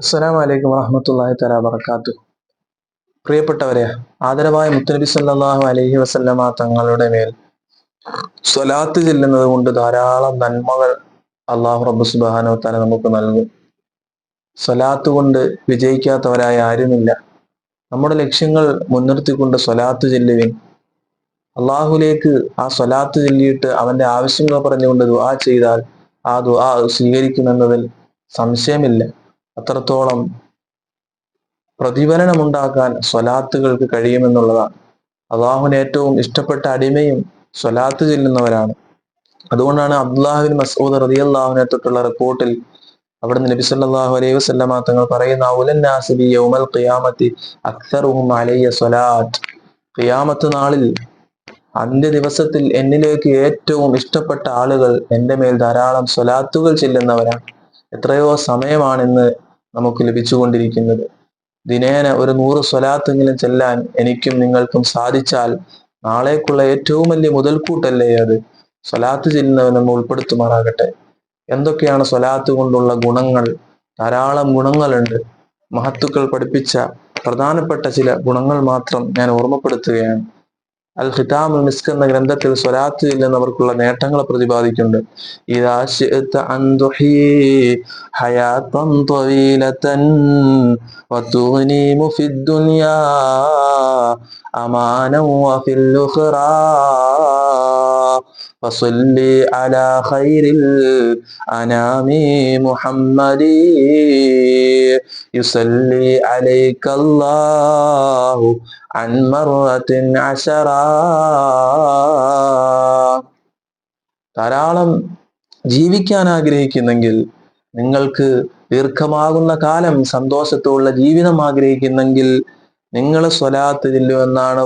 അസ്സലാം വലൈക്കും വറഹമത്തല്ലാഹി തല വർക്കാത്തു പ്രിയപ്പെട്ടവരെ ആദരവായ മുത്തനബി സല്ലാഹു അലൈഹി വസല്ലമ തങ്ങളുടെ മേൽ സ്വലാത്ത് ചെല്ലുന്നത് കൊണ്ട് ധാരാളം നന്മകൾ അള്ളാഹു റബ്ബു സുബാനോ തല നമുക്ക് നൽകും. സ്വലാത്ത് കൊണ്ട് വിജയിക്കാത്തവരായ ആരുമില്ല. നമ്മുടെ ലക്ഷ്യങ്ങൾ മുൻനിർത്തിക്കൊണ്ട് സ്വലാത്ത് ചെല്ലുവിൻ. അള്ളാഹുലേക്ക് ആ സ്വലാത്ത് ചെല്ലിയിട്ട് അവന്റെ ആവശ്യങ്ങൾ പറഞ്ഞുകൊണ്ട് ദുആ ചെയ്താൽ ആ ദുആ സ്വീകരിക്കുമെന്നതിൽ സംശയമില്ല. അത്രത്തോളം പ്രതിഫലനമുണ്ടാക്കാൻ സ്വലാത്തുകൾക്ക് കഴിയുമെന്നുള്ളതാണ്. അള്ളാഹുവിന് ഏറ്റവും ഇഷ്ടപ്പെട്ട അടിമയും സ്വലാത്ത് ചെല്ലുന്നവരാണ്. അതുകൊണ്ടാണ് അബ്ദുല്ലാഹിബിൻ മസൂദ് റതി അള്ളാഹുവിനെ തൊട്ടുള്ള റിപ്പോർട്ടിൽ അവിടെ നബി സല്ലല്ലാഹു അലൈഹി വസല്ലമ തങ്ങൾ പറയുന്ന ഉലന്നാസിബി യൗമൽ ഖിയാമത്തി അക്സറുഹും അലയ്യ സ്വലാത്ത്. ഖിയാമത്ത് നാളിൽ അന്ത്യ ദിവസത്തിൽ എന്നിലേക്ക് ഏറ്റവും ഇഷ്ടപ്പെട്ട ആളുകൾ എന്റെ മേൽ ധാരാളം സ്വലാത്തുകൾ ചെല്ലുന്നവരാണ്. എത്രയോ സമയമാണിന്ന് നമുക്ക് ലഭിച്ചുകൊണ്ടിരിക്കുന്നത്. ദിനേന ഒരു നൂറ് സ്വലാത്തെങ്കിലും ചെല്ലാൻ എനിക്കും നിങ്ങൾക്കും സാധിച്ചാൽ നാളേക്കുള്ള ഏറ്റവും വലിയ മുതൽക്കൂട്ടല്ലേ അത്? സ്വലാത്ത് ചെല്ലുന്നവൻ ഉൾപ്പെടുത്തുമാറാകട്ടെ. എന്തൊക്കെയാണ് സ്വലാത്ത് കൊണ്ടുള്ള ഗുണങ്ങൾ? ധാരാളം ഗുണങ്ങളുണ്ട്. മഹത്തുക്കൾ പഠിപ്പിച്ച പ്രധാനപ്പെട്ട ചില ഗുണങ്ങൾ മാത്രം ഞാൻ ഓർമ്മപ്പെടുത്തുകയാണ്. അൽ ഖിതാമുൽ മിസ്ക് എന്ന ഗ്രന്ഥത്തിൽ സ്വലാത്തിൽ നിന്ന് അവർക്കുള്ള നേട്ടങ്ങളെ പ്രതിപാദിക്കുന്നുണ്ട്. ഇതാ فصل على خير الأنام محمد يصلي عليك الله عن مرة عشرا ധാരാളം ജീവിക്കാൻ ആഗ്രഹിക്കുന്നെങ്കിൽ നിങ്ങൾക്ക് ദീർഘമാകുന്ന കാലം സന്തോഷത്തോടുള്ള ജീവിതം ആഗ്രഹിക്കുന്നെങ്കിൽ നിങ്ങൾ സ്വലാത്ത് എന്നാണ്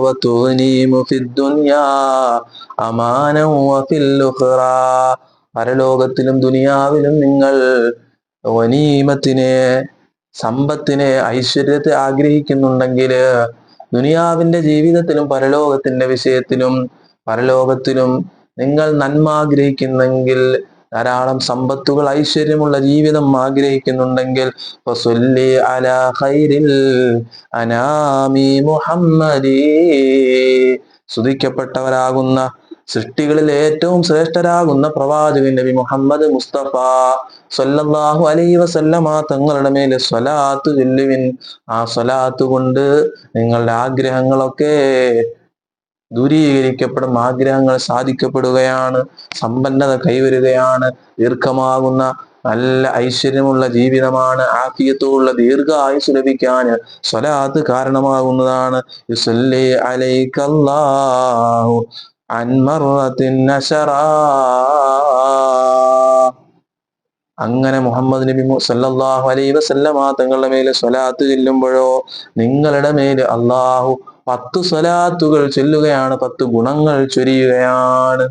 പരലോകത്തിലും ദുനിയാവിലും നിങ്ങൾ വനീമത്തിനെ സമ്പത്തിനെ ഐശ്വര്യത്തെ ആഗ്രഹിക്കുന്നുണ്ടെങ്കിൽ ദുനിയാവിന്റെ ജീവിതത്തിലും പരലോകത്തിന്റെ വിഷയത്തിലും പരലോകത്തിലും നിങ്ങൾ നന്മ ആഗ്രഹിക്കുന്നെങ്കിൽ ധാരാളം സമ്പത്തുകൾ ഐശ്വര്യമുള്ള ജീവിതം ആഗ്രഹിക്കുന്നുണ്ടെങ്കിൽ മുഹമ്മദി. സ്തുതിക്കപ്പെട്ടവരാകുന്ന സൃഷ്ടികളിൽ ഏറ്റവും ശ്രേഷ്ഠരാകുന്ന പ്രവാചകൻ നബി മുഹമ്മദ് മുസ്തഫ സല്ലല്ലാഹു അലൈ വസല്ലമ തങ്ങളുടെ മേൽ സ്വലാത്ത് ചൊല്ലുവിൻ. ആ സ്വലാത്ത് കൊണ്ട് നിങ്ങളുടെ ആഗ്രഹങ്ങളൊക്കെ ദൂരീകരിക്കപ്പെടും ആഗ്രഹങ്ങൾ സാധിക്കപ്പെടുകയാണ് സമ്പന്നത കൈവരുകയാണ് ദീർഘമാകുന്ന നല്ല ഐശ്വര്യമുള്ള ജീവിതമാണ് ആഫിയത്തോടുള്ള ദീർഘ ആയുസ് ലഭിക്കാൻ സ്വലാത്ത് കാരണമാകുന്നതാണ്. അങ്ങനെ മുഹമ്മദ് നബി സല്ലാഹു അലൈഹി വസല്ലമ തങ്ങളുടെ മേലെ സ്വലാത്ത് ചെല്ലുമ്പോഴോ നിങ്ങളുടെ മേൽ അള്ളാഹു പത്ത് സ്വലാത്തുകൾ ചൊല്ലുകയാണ് പത്ത് ഗുണങ്ങൾ ചൊരിയുകയാണ്.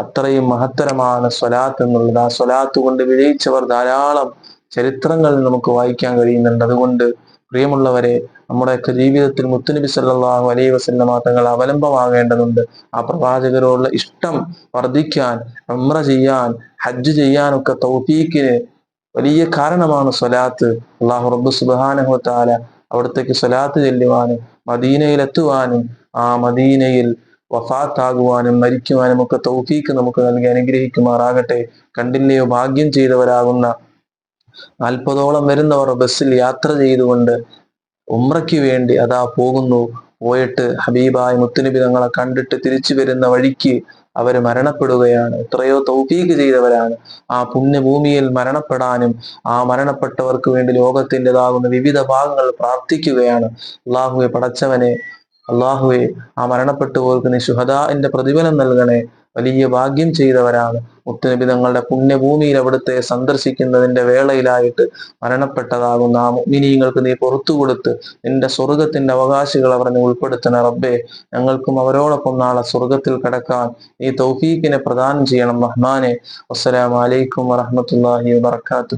അത്രയും മഹത്തരമാണ് സ്വലാത്ത് എന്നുള്ളത്. ആ സ്വലാത്ത് കൊണ്ട് വിജയിച്ചവർ ധാരാളം ചരിത്രങ്ങൾ നമുക്ക് വായിക്കാൻ കഴിയുന്നുണ്ട്. അതുകൊണ്ട് പ്രിയമുള്ളവരെ നമ്മുടെയൊക്കെ ജീവിതത്തിൽ മുത്തുനബി സല്ലാഹു അലൈ വസല്ലമ തങ്ങൾ അവലംബമാകേണ്ടതുണ്ട്. ആ പ്രവാചകരോടുള്ള ഇഷ്ടം വർദ്ധിക്കാൻ ഉംറ ചെയ്യാൻ ഹജ്ജ് ചെയ്യാനൊക്കെ തൗഫീക്കിന് വലിയ കാരണമാണ് സ്വലാത്ത്. അള്ളാഹു റബ്ബു സുബാനഹു താല അവിടത്തേക്ക് സ്വലാത്ത് ചെല്ലുവാനും മദീനയിൽ എത്തുവാനും ആ മദീനയിൽ വഫാത്താകുവാനും മരിക്കുവാനും ഒക്കെ തൗഫീക്ക് നമുക്ക് നൽകി അനുഗ്രഹിക്കുമാറാകട്ടെ. കണ്ടില്ലയോ ഭാഗ്യം ചെയ്തവരാകുന്ന നാൽപ്പതോളം വരുന്നവർ ബസ്സിൽ യാത്ര ചെയ്തുകൊണ്ട് ഉമ്രയ്ക്ക് വേണ്ടി അതാ പോകുന്നു. പോയിട്ട് ഹബീബായ മുത്തുനബി തങ്ങളെ കണ്ടിട്ട് തിരിച്ചു വരുന്ന വഴിക്ക് അവർ മരണപ്പെടുകയാണ്. എത്രയോ തൗഫീക്ക് ചെയ്തവരാണ്. ആ പുണ്യഭൂമിയിൽ മരണപ്പെടാനും ആ മരണപ്പെട്ടവർക്ക് വേണ്ടി ലോകത്തിന്റെതാകുന്ന വിവിധ ഭാഗങ്ങൾ പ്രാർത്ഥിക്കുകയാണ്. അള്ളാഹുവെ പടച്ചവനെ അള്ളാഹുവെ ആ മരണപ്പെട്ടുപോർക്ക് നീ ശുഹദാന്റെ പ്രതിഫലം നൽകണേ. വലിയ ഭാഗ്യം ചെയ്തവരാണ്. മുത്തുനബി തങ്ങളുടെ പുണ്യഭൂമിയിൽ അവിടുത്തെ സന്ദർശിക്കുന്നതിന്റെ വേളയിലായിട്ട് മരണപ്പെട്ടതാകുന്ന ആ മുഗ്നിനീങ്ങൾക്ക് നീ പുറത്തു കൊടുത്ത് നിന്റെ സ്വർഗത്തിന്റെ അവകാശികൾ അവർ നീ ഉൾപ്പെടുത്തണ റബ്ബേ. ഞങ്ങൾക്കും അവരോടൊപ്പം നാളെ സ്വർഗത്തിൽ കിടക്കാൻ നീ തൗഫീഖിനെ പ്രദാനം ചെയ്യണം റഹ്മാനെ. അസ്സലാമലൈക്കും വറഹമത്തല്ലാഹി വാത്തു